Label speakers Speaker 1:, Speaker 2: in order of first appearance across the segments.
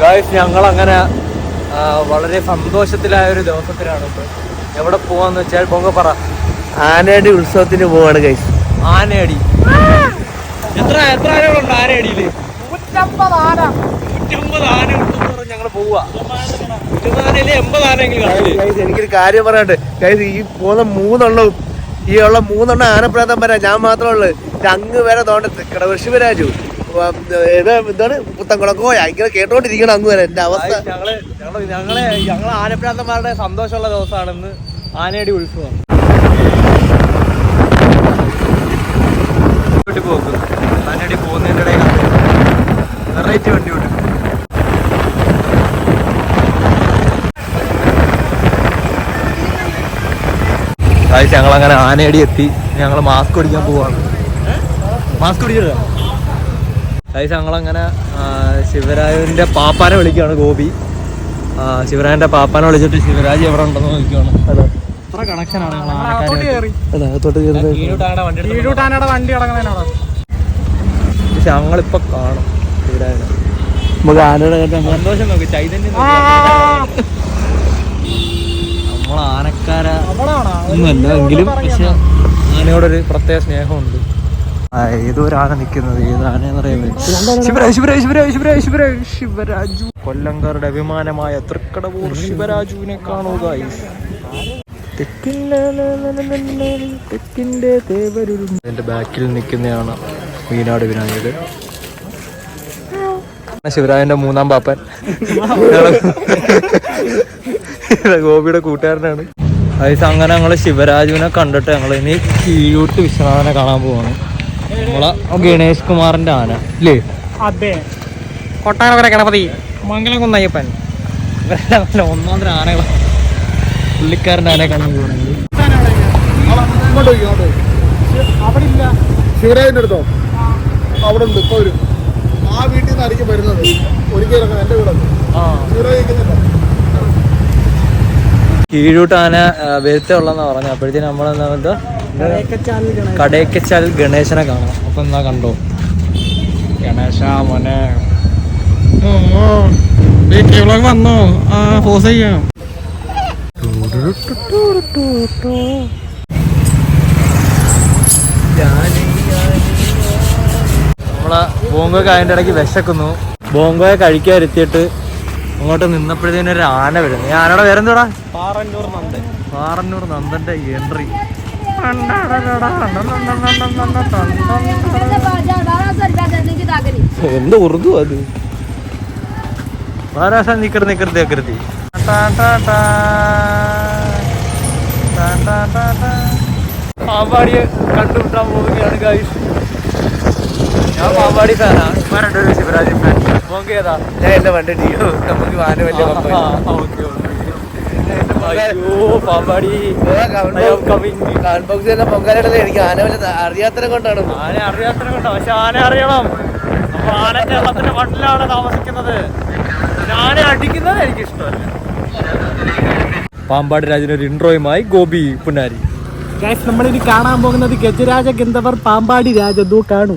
Speaker 1: Guys ഞങ്ങൾ അങ്ങനെ വളരെ സന്തോഷത്തിലായ ഒരു ദിവസത്തിലാണ് ഇപ്പോൾ എവിടെ പോവാന്ന് വെച്ചാൽ പൊങ്ക പറ.
Speaker 2: ആനയടി ഉത്സവത്തിന് പോവാണ് ഗൈസ്
Speaker 1: ആനയടി. എത്ര എത്ര ആനകളുണ്ട് ആനയടിയിൽ? നൂറ്റമ്പത് ആന. ഞങ്ങൾ പോവാ. നൂറ്റമ്പത് ആനയിൽ എൺപത് ആനെങ്കിലും കാണില്ലേ
Speaker 2: എനിക്കൊരു കാര്യം പറയാണ്ട് ഗൈസ് ഈ പോകുന്ന മൂന്നെണ്ണവും ഈ ഉള്ള മൂന്നെണ്ണം ആനപ്രാന്തം വരാം ഞാൻ മാത്രമേ ഉള്ളു. അങ്ങ് വരെ തോണ്ട കൃഷിവരാജു വരാജു എന്താണ്? പുത്തൻകുളക്കോയ ഇങ്ങനെ കേട്ടോണ്ടിരിക്കണം അങ്ങ് വരെ. എന്റെ അവസ്ഥ.
Speaker 1: ഞങ്ങൾ ഞങ്ങൾ ഞങ്ങൾ ആനപ്രാന്തന്മാരുടെ സന്തോഷമുള്ള ദിവസമാണെന്ന് ആനയുടെ ഉത്സവം വീട്ടിൽ പോക്ക്. ആനയടി പോകുന്നതിന്റെ ഇടയിൽ വെറൈറ്റി വണ്ടി വിട്ടു ഞങ്ങൾ അങ്ങനെ ആനയടി എത്തി. ഞങ്ങൾ മാസ്ക് അടിക്കാൻ പോവാണ്. മാസ്ക് പിടിച്ചില്ല ഗായ്സ് ഞങ്ങളങ്ങനെ ആ, ശിവരാജുവിന്റെ പാപ്പാനെ വിളിക്കുകയാണ് ഗോപി. ശിവരാജന്റെ ശിവരാജന്റെ പാപ്പാനെ വിളിച്ചിട്ട് ശിവരാജ് എവിടെ ഉണ്ടെന്ന് എത്ര കണക്ഷനാണ് പക്ഷെ ഞങ്ങളിപ്പോ കാണും ശിവരാജനെ
Speaker 2: നമുക്ക് ആനയുടെ
Speaker 1: സന്തോഷം നോക്ക് ചൈതന്യം നമ്മൾ ആനക്കാര ഒന്നുമല്ല എങ്കിലും പക്ഷെ ആനയോടൊരു പ്രത്യേക സ്നേഹമുണ്ട്. ആ, നിക്കുന്നത് ഒരു ആന നിൽക്കുന്നത് ഏത് ആനയെന്ന് അറിയാൻ ശിവരാജ്. ശിവരാജ് ശിവരാജ് ശിവരാജ് ശിവരാജ് ശിവരാജു കൊല്ലങ്കാരുടെ അഭിമാനമായ തൃക്കടവൂർ ശിവരാജുവിനെ കാണുക എന്റെ ബാക്കിൽ നിൽക്കുന്നതാണ് മീനാട് വിനായകർ ശിവരാജന്റെ മൂന്നാം പാപ്പൻ. ഗോപിയുടെ കൂട്ടുകാരനാണ്. അതായത് അങ്ങനെ ഞങ്ങൾ ശിവരാജുവിനെ കണ്ടിട്ട് ഞങ്ങൾ ഇനി കീഴൂട്ട് വിശ്വനാഥനെ കാണാൻ പോവാണ്. നമ്മളെ ഗണേഷ് കുമാറിന്റെ ആന ഇല്ലേ?
Speaker 3: അതെ.
Speaker 1: കൊട്ടാരക്കര ഗണപതി മംഗലം കുന്നയ്യപ്പൻ ഇവരെല്ലാം ഒന്നാന്തര ആനകളാണ് പുള്ളിക്കാരന്റെ പോകണമെങ്കിൽ
Speaker 3: ഇല്ല
Speaker 2: ശിവരാജിന്റെ അടുത്തോ? അവിടെ ഉണ്ട് ഇപ്പൊ വരും. ആ വീട്ടിൽ നിന്ന് ആയിരിക്കും വരുന്നത് ഇറങ്ങാം എന്റെ വീട് ശിവരാജ്
Speaker 1: കീഴൂട്ട് ആന വരുത്തേ ഉള്ളതെന്നാ പറഞ്ഞു. അപ്പോഴത്തേനും നമ്മളെന്താ എന്താ കടയക്കച്ചാൽ ഗണേശനെ കാണാം അപ്പൊ എന്നാ കണ്ടോ? ഗണേശ മോനെ.
Speaker 3: വന്നോ? ചെയ്യാം.
Speaker 1: നമ്മളെ ബോങ്കോക്ക് അതിന്റെ ഇടയ്ക്ക് വിശക്കുന്നു. ബോങ്കോയെ കഴിക്കാതിരുത്തിയിട്ട് അങ്ങോട്ട് നിന്നപ്പോഴത്തേനും ഒരു ആന വരുന്നു. ഈ ആനയുടെ പേരെന്തോടാ?
Speaker 3: പാറന്നൂർ നന്ദൻ.
Speaker 1: പാറന്നൂർ നന്ദന്റെ എൻട്രി. എന്ത് ഉറുദു അത്? മഹാരാഷ്ട്ര നിക്കർ നിക്കർ തേക്കരുതി പാമ്പാടിയെ കണ്ടുമുട്ടാൻ പോവുകയാണ് ഗൈസ് ഞാൻ പാമ്പാടി ഫാനാണ് ഇമാരുണ്ട് ഒരു ശിവരാജ് ഫാൻ മോങ്ക് ഏതാ?
Speaker 2: ഞാൻ എന്റെ വണ്ടി. നമുക്ക് വാന വലിയ തന്നെ എനിക്ക് ആന വല്ല അറിയാത്തനെ കൊണ്ടാണ്.
Speaker 1: ആന അറിയാത്തനെ കൊണ്ടോ. പക്ഷെ ആന അറിയണം. അപ്പൊ ആന കേരളത്തിന്റെ മണ്ണിലാണ് താമസിക്കുന്നത്. ആന അടിക്കുന്നത് എനിക്ക് ഇഷ്ടമല്ല പാമ്പാടി രാജന് ഒരു ഇൻട്രോയുമായി ഗോപി പുന്നാരി.
Speaker 3: നമ്മളിനി കാണാൻ പോകുന്നത് ഗജരാജ ഗന്ധവർ പാമ്പാടി രാജ ദൂ കാണൂ.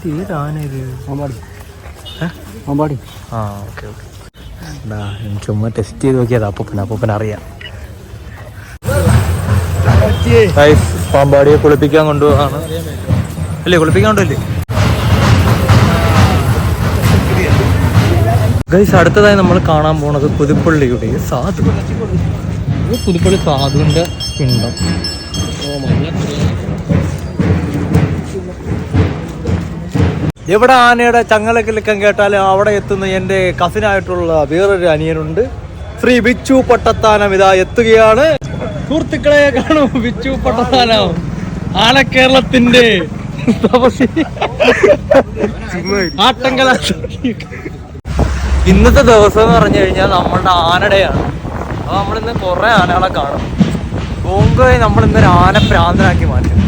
Speaker 1: ഇത് ഏത് ആന ഇത്
Speaker 2: പാമ്പാടി
Speaker 1: ആ ഓക്കെ ഓക്കെ. ടെസ്റ്റ് ചെയ്ത് നോക്കിയത് അപ്പൂപ്പന അപ്പൂപ്പന അറിയാം. പാമ്പാടിയെ കുളിപ്പിക്കാൻ കൊണ്ടുപോകാണ് അല്ലേ കുളിപ്പിക്കാൻ കൊണ്ടല്ലേ ഗൈസ് അടുത്തതായി നമ്മൾ കാണാൻ പോണത് പുതുപ്പള്ളിയുടെ സാധു. പുതുപ്പള്ളി സാധുവിന്റെ പിണ്ടം. എവിടെ ആനയുടെ ചങ്ങലക്കിലക്കം കേട്ടാൽ അവിടെ എത്തുന്ന എന്റെ കസിനായിട്ടുള്ള വേറൊരു അനിയനുണ്ട്. ശ്രീ ബിച്ചു പട്ടത്താനം ഇതാ എത്തുകയാണ്. സുഹൃത്തുക്കളെ കാണൂ ബിച്ചു പട്ടത്താനം. ആന കേരളത്തിന്റെ തപസ്യ. ആട്ടങ്കല ഇന്നത്തെ ദിവസം എന്ന് പറഞ്ഞു കഴിഞ്ഞാൽ നമ്മളുടെ ആനടയാണ്. അപ്പൊ നമ്മളിന്ന് കുറെ ആനകളെ കാണും. ബോങ്കോയെ നമ്മൾ ഇന്നൊരു ആന പ്രാന്തനാക്കി മാറ്റും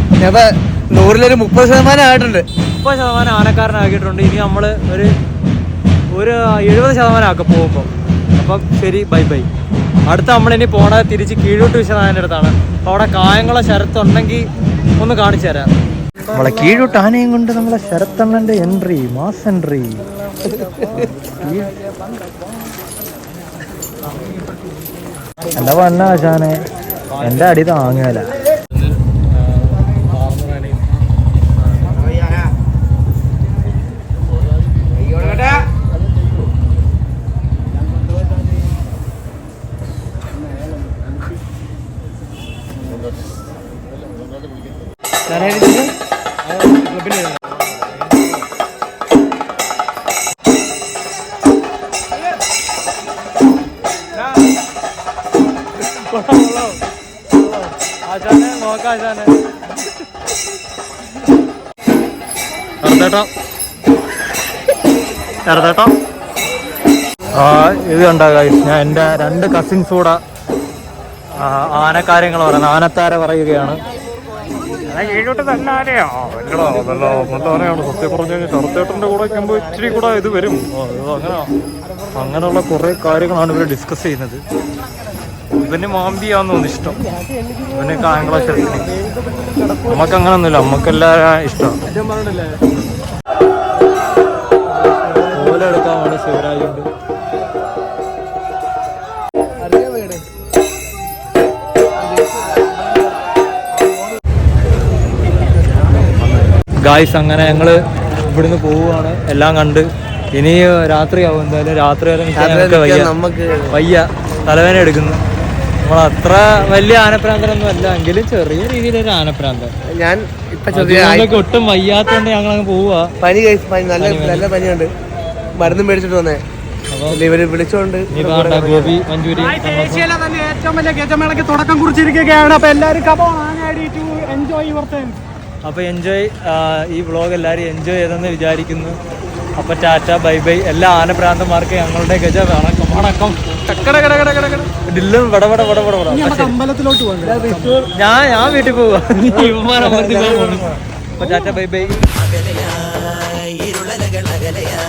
Speaker 2: നൂറിലൊരു മുപ്പത് ശതമാനം ആയിട്ടുണ്ട്.
Speaker 1: മുപ്പത് ശതമാനം ആനക്കാരനാക്കിയിട്ടുണ്ട്. ഇനി നമ്മൾ ഒരു ഒരു എഴുപത് ശതമാനം ആക്കാം പോകുമ്പോൾ അപ്പം ശരി ബൈ ബൈ അടുത്ത നമ്മളിനി പോണത് തിരിച്ച് കീഴോട്ട് വിശ്വനാഥന്റെ അടുത്താണ്. അപ്പോൾ അവിടെ കായംകുളം ശരത്തുണ്ടെങ്കിൽ ഒന്ന് കാണിച്ചു തരാം. നമ്മളെ കീഴോട്ട് ആനയും കൊണ്ട് നമ്മളെ ശരത്തണ്ണന്റെ എൻട്രി മാസ് എൻട്രി എന്താ പറഞ്ഞ ആശാനെ? എന്റെ അടി താങ്ങല ആശാനെ നോക്കാം ആശാനെ ചെറുതേട്ടോ ചെറുതേട്ടോ ആ ഇത് കണ്ട ഞാൻ എന്റെ രണ്ട് കസിൻസ് കൂടെ ആനക്കാര്യങ്ങൾ പറയുന്നത്. ആനത്താര പറയുകയാണ്.
Speaker 4: സത്യം പറഞ്ഞു കൂടെ ഇച്ചിരി കൂടെ ഇത് വരും.
Speaker 1: അങ്ങനെ അങ്ങനെയുള്ള കുറെ കാര്യങ്ങളാണ് ഇവർ ഡിസ്കസ് ചെയ്യുന്നത്. ഇവന് മാമ്പിയാന്ന് തോന്നുന്നു ഇഷ്ടം. ഇവന് ശരത്തിന് നമുക്ക് നമുക്കെല്ലാവരും ഓല എടുക്കാൻ വേണ്ടി ശിവരാജ് ഉണ്ട്. ഗായ്സ് അങ്ങനെ ഞങ്ങൾ ഇവിടുന്ന് പോവുകയാണ്. എല്ലാം കണ്ട് ഇനി രാത്രിയാവും എന്തായാലും രാത്രി വരെ
Speaker 2: നമുക്ക്
Speaker 1: വയ്യ. തലവേന എടുക്കുന്നു. നമ്മൾ അത്ര വലിയ ആനപ്രാന്തരൊന്നും അല്ല. എങ്കിലും ചെറിയ രീതിയിലൊരു ആനപ്രാന്തം.
Speaker 2: ഞാൻ ഇപ്പൊ ചെറിയ
Speaker 1: ഒട്ടും വയ്യാത്തോണ്ട് ഞങ്ങൾ അങ്ങ് പോവാ.
Speaker 2: പനി കഴിച്ചു പനി നല്ല നല്ല പനിയുണ്ട്. മരുന്നും മേടിച്ചിട്ട് വന്നേ. ഇവർ വിളിച്ചോണ്ട്
Speaker 1: ഇനി വേണ്ട ഗോപി മഞ്ചൂരി
Speaker 3: ഏഷ്യയിലെ തന്നെ ഏറ്റവും വലിയ ഗജമേളയ്ക്ക് തുടക്കം കുറിച്ചിരിക്കുകയാണ്. അപ്പൊ എല്ലാവരും കമോ ആനാടി ടു എൻജോയ് യുവർ
Speaker 1: അപ്പൊ എൻജോയ് ഈ വ്ളോഗ് എല്ലാവരും എൻജോയ് ചെയ്തെന്ന് വിചാരിക്കുന്നു. അപ്പൊ ടാറ്റ ബൈ ബൈ. എല്ലാ ആനപ്രാന്തന്മാർക്ക് ഞങ്ങളുടെ ഗജ വണക്കം വണക്കം ഡില്ലും വട വട വട വട വട.
Speaker 3: നമുക്ക് അമ്പലത്തിലോട്ട് പോകണം
Speaker 1: ഞാൻ ഞാൻ വീട്ടിൽ പോവാ. Bye bye.
Speaker 5: വരികയാ